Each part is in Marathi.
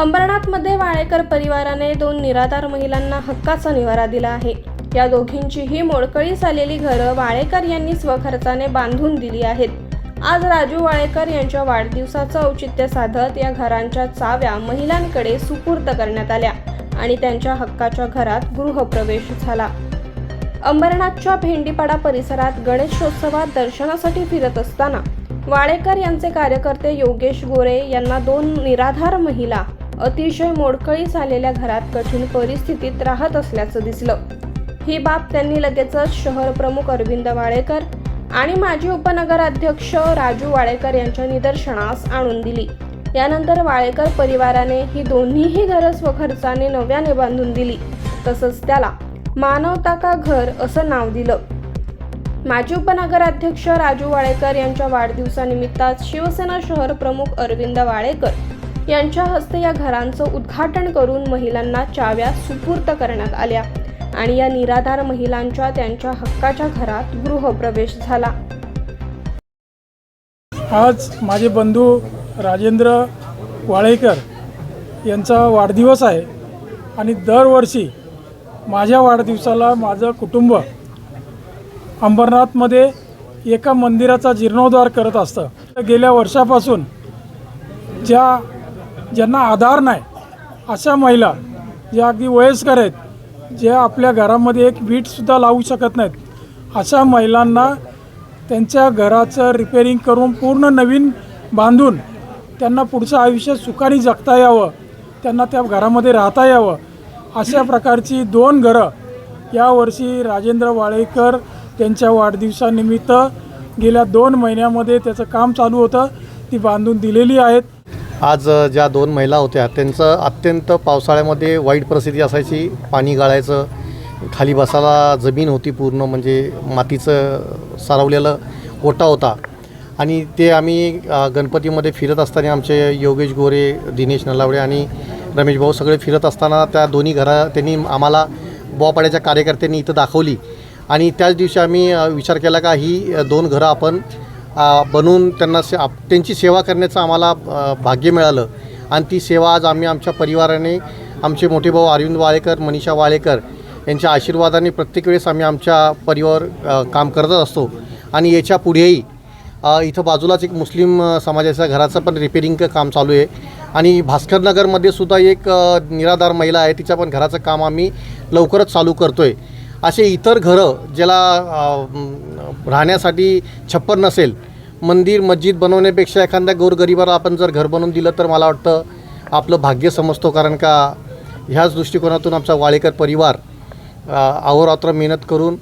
अंबरनाथमध्ये वाळेकर परिवाराने दोन निराधार महिलांना हक्काचा निवारा दिला आहे. या दोघींचीही मोडकळीस आलेली घरं वाळेकर यांनी स्वखर्चाने बांधून दिली आहेत. आज राजू वाळेकर यांच्या वाढदिवसाचं औचित्य साधत या घरांच्या चाव्या महिलांकडे सुपूर्द करण्यात आल्या आणि त्यांच्या हक्काच्या घरात गृहप्रवेश झाला. अंबरनाथच्या भेंडीपाडा परिसरात गणेशोत्सवात दर्शनासाठी फिरत असताना वाळेकर यांचे कार्यकर्ते योगेश गोरे यांना दोन निराधार महिला अतिशय मोडकळी झालेल्या घरात कठीण परिस्थितीत राहत असल्याचं दिसलं. ही बाब त्यांनी लगेचच शहर प्रमुख अरविंद वाळेकर आणि माजी उपनगराध्यक्ष राजू वाळेकर यांच्या निदर्शनास आणून दिली. यानंतर वाळेकर परिवाराने ही दोन्हीही घरं स्वखर्चाने नव्याने बांधून दिली. तसंच त्याला मानवता का घर असं नाव दिलं. माजी उपनगराध्यक्ष राजू वाळेकर यांच्या वाढदिवसानिमित्त शिवसेना शहर प्रमुख अरविंद वाळेकर यांच्या हस्ते या घरांचं उद्घाटन करून महिलांना चाव्या सुपूर्त करण्यात आल्या आणि या निराधार महिलांच्या त्यांच्या हक्काच्या घरात गृहप्रवेश झाला. आज माझे बंधू राजेंद्र वाळेकर यांचा वाढदिवस आहे आणि दरवर्षी माझ्या वाढदिवसाला माझं कुटुंब अंबरनाथमध्ये एका मंदिराचा जीर्णोद्धार करत असतं. गेल्या वर्षापासून ज्या ज्यांना आधार नाही अशा महिला ज्या अगदी वयस्कर आहेत जे आपल्या घरामध्ये एक वीटसुद्धा लावू शकत नाहीत अशा महिलांना त्यांच्या घराचं रिपेरिंग करून पूर्ण नवीन बांधून त्यांना पुढचं आयुष्य सुखाने जगता यावं त्यांना त्या घरामध्ये राहता यावं अशा प्रकारची दोन घरं यावर्षी राजेंद्र वाळेकर त्यांच्या वाढदिवसानिमित्त गेल्या दोन महिन्यामध्ये त्याचं काम चालू होतं ती बांधून दिलेली आहेत. आज ज्या दोन महिला होत्या त्यांचं अत्यंत पावसाळ्यामध्ये वाईट परिस्थिती असायची. पाणी गाळायचं खाली बसायला जमीन होती पूर्ण म्हणजे मातीचं सारवलेलं ओटा होता. आणि ते आम्ही गणपतीमध्ये फिरत असताना आमचे योगेश गोरे दिनेश नलावडे आणि रमेश भाऊ सगळे फिरत असताना त्या दोन्ही घरा त्यांनी आम्हाला बोवापाड्याच्या कार्यकर्त्यांनी इथं दाखवली. आणि त्याच दिवशी आम्ही विचार केला का ही दोन घरं आपण बनून त्यांना से आप त्यांची सेवा करण्याचं आम्हाला भाग्य मिळालं. आणि ती सेवा आज आम्ही आमच्या परिवाराने आमचे मोठे भाऊ अरविंद वाळेकर मनीषा वाळेकर यांच्या आशीर्वादाने प्रत्येक वेळेस आम्ही आमच्या परिवार काम करतच असतो. आणि याच्या पुढेही इथं बाजूलाच एक मुस्लिम समाजाच्या घराचं पण रिपेरिंगचं काम चालू आहे. आणि भास्करनगरमध्ये सुद्धा एक निराधार महिला आहे तिच्या पण घराचं काम आम्ही लवकरच चालू करतो आहे असे इतर घरं ज्याला राहण्यासाठी छप्पर नसेल मंदिर मस्जिद बनवण्यापेक्षा एखाद्या गोरगरिबाला आपण जर घर बनवून दिलं तर मला वाटतं आपलं भाग्य समजतो. कारण का ह्याच दृष्टिकोनातून आमचा वाळेकर परिवार आवरात्र अहोरात्र मेहनत करून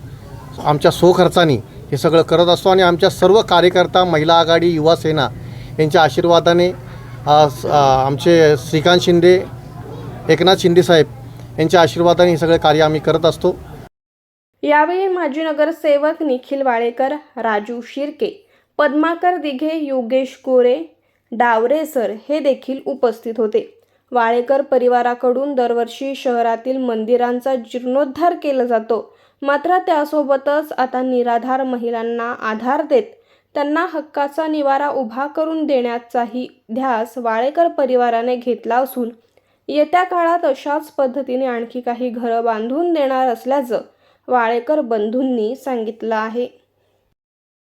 आमच्या सोखर्चानी हे सगळं करत असतो आणि आमच्या सर्व कार्यकर्ता महिला आघाडी युवा सेना यांच्या आशीर्वादाने आमचे श्रीकांत शिंदे एकनाथ शिंदे साहेब यांच्या आशीर्वादाने हे सगळं कार्य आम्ही करत असतो. यावेळी माजी नगरसेवक निखिल वाळेकर राजू शिर्के पद्माकर दिघे योगेश गोरे डावरे सर हे देखील उपस्थित होते. वाळेकर परिवाराकडून दरवर्षी शहरातील मंदिरांचा जीर्णोद्धार केला जातो. मात्र त्यासोबतच आता निराधार महिलांना आधार देत त्यांना हक्काचा निवारा उभा करून देण्याचाही ध्यास वाळेकर परिवाराने घेतला असून येत्या काळात अशाच पद्धतीने आणखी काही घरं बांधून देणार असल्याचं वाळेकर बंधूंनी सांगितलं आहे.